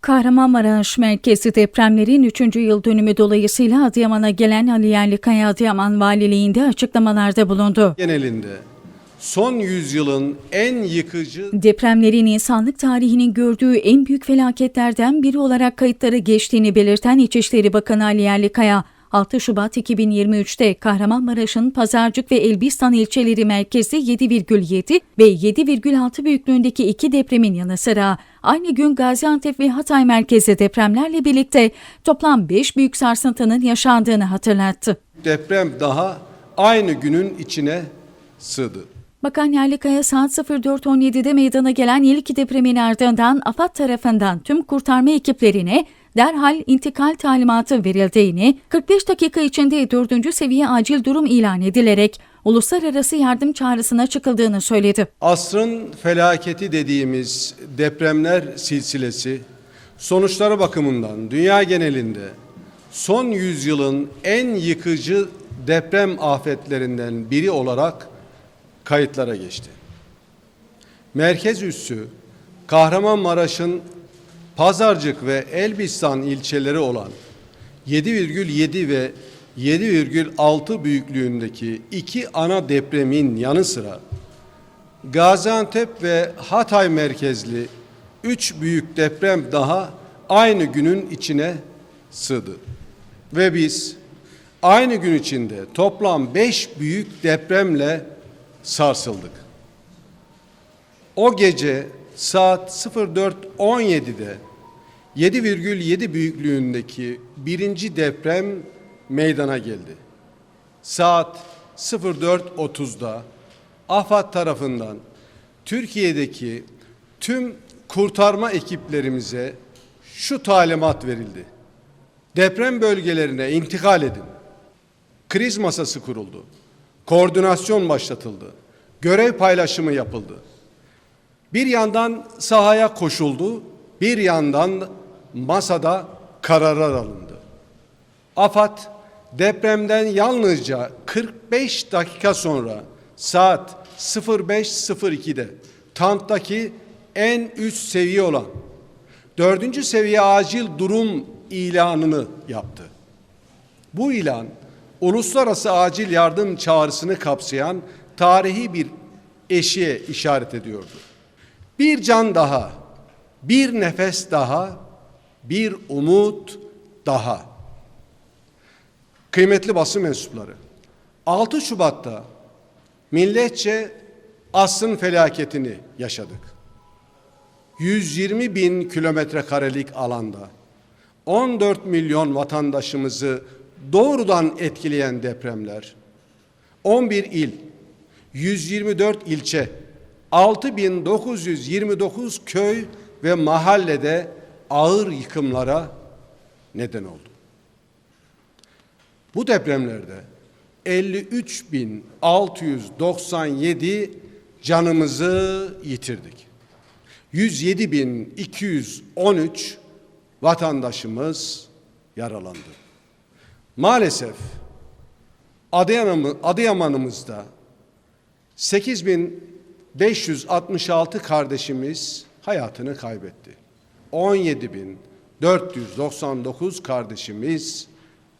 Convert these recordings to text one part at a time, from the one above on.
Kahramanmaraş merkezi depremlerin 3. yıl dönümü dolayısıyla Adıyaman'a gelen Ali Yerlikaya Adıyaman Valiliğinde açıklamalarda bulundu. genelinde son yüzyılın en yıkıcı Depremlerin insanlık tarihinin gördüğü en büyük felaketlerden biri olarak kayıtları geçtiğini belirten İçişleri Bakanı Ali Yerlikaya, 6 Şubat 2023'te Kahramanmaraş'ın Pazarcık ve Elbistan ilçeleri merkezi 7,7 ve 7,6 büyüklüğündeki iki depremin yanı sıra aynı gün Gaziantep ve Hatay merkezi depremlerle birlikte toplam 5 büyük sarsıntının yaşandığını hatırlattı. deprem daha aynı günün içine sığdı. Bakan Yerlikaya saat 04.17'de meydana gelen ilk depremin ardından AFAD tarafından tüm kurtarma ekiplerine derhal intikal talimatı verildiğini, 45 dakika içinde 4. seviye acil durum ilan edilerek uluslararası yardım çağrısına çıkıldığını söyledi. Asrın felaketi dediğimiz depremler silsilesi sonuçları bakımından dünya genelinde son yüzyılın en yıkıcı deprem afetlerinden biri olarak kayıtlara geçti. Merkez üssü Kahramanmaraş'ın Pazarcık ve Elbistan ilçeleri olan 7,7 ve 7,6 büyüklüğündeki iki ana depremin yanı sıra Gaziantep ve Hatay merkezli üç büyük deprem daha aynı günün içine sığdı. Ve biz aynı gün içinde toplam beş büyük depremle sarsıldık. O gece saat 04.17'de 7,7 büyüklüğündeki birinci deprem meydana geldi. Saat 04.30'da AFAD tarafından Türkiye'deki tüm kurtarma ekiplerimize şu talimat verildi. Deprem bölgelerine intikal edin. Kriz masası kuruldu. Koordinasyon başlatıldı. Görev paylaşımı yapıldı. Bir yandan sahaya koşuldu, bir yandan masada kararlar alındı. AFAD depremden yalnızca 45 dakika sonra saat 05.02'de TANT'taki en üst seviye olan dördüncü seviye acil durum ilanını yaptı. Bu ilan uluslararası acil yardım çağrısını kapsayan tarihi bir eşiğe işaret ediyordu. Bir can daha, bir nefes daha, bir umut daha. Kıymetli basın mensupları, 6 Şubat'ta milletçe asrın felaketini yaşadık. 120 bin kilometre karelik alanda 14 milyon vatandaşımızı doğrudan etkileyen depremler, 11 il, 124 ilçe, 6929 köy ve mahallede ağır yıkımlara neden oldu. Bu depremlerde 53.697 canımızı yitirdik. 107.213 vatandaşımız yaralandı. Maalesef Adıyaman'ı- Adıyaman'ımızda 8566 kardeşimiz hayatını kaybetti. 17499 kardeşimiz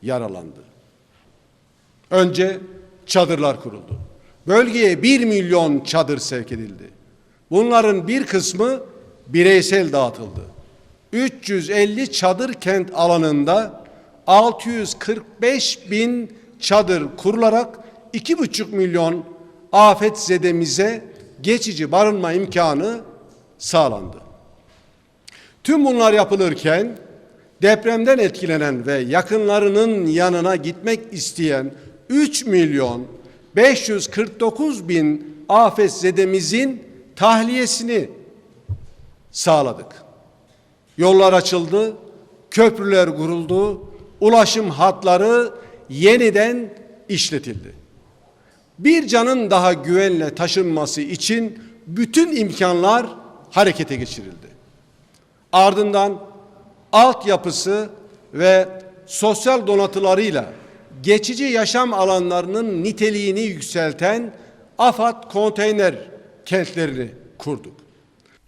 yaralandı. Önce çadırlar kuruldu. Bölgeye 1 milyon çadır sevk edildi. Bunların bir kısmı bireysel dağıtıldı. 350 çadır kent alanında 645 bin çadır kurularak 2,5 milyon afetzedemize geçici barınma imkanı sağlandı. Tüm bunlar yapılırken depremden etkilenen ve yakınlarının yanına gitmek isteyen 3 milyon 549 bin afetzedemizin tahliyesini sağladık. Yollar açıldı, köprüler kuruldu, ulaşım hatları yeniden işletildi. Bir canın daha güvenle taşınması için bütün imkanlar harekete geçirildi. Ardından altyapısı ve sosyal donatılarıyla geçici yaşam alanlarının niteliğini yükselten AFAD konteyner kentlerini kurduk.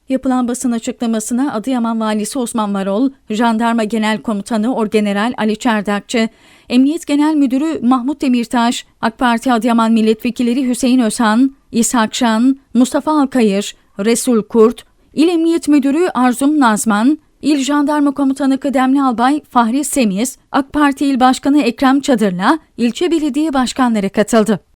Yapılan basın açıklamasına Adıyaman Valisi Osman Varol, Jandarma Genel Komutanı Orgeneral Ali Çerdakçı, Emniyet Genel Müdürü Mahmut Demirtaş, AK Parti Adıyaman Milletvekilleri Hüseyin Özhan, İshak Şan, Mustafa Alkayır, Resul Kurt, İl Emniyet Müdürü Arzum Nazman, İl Jandarma Komutanı Kıdemli Albay Fahri Semiz, AK Parti İl Başkanı Ekrem Çadır'la ilçe belediye başkanları katıldı.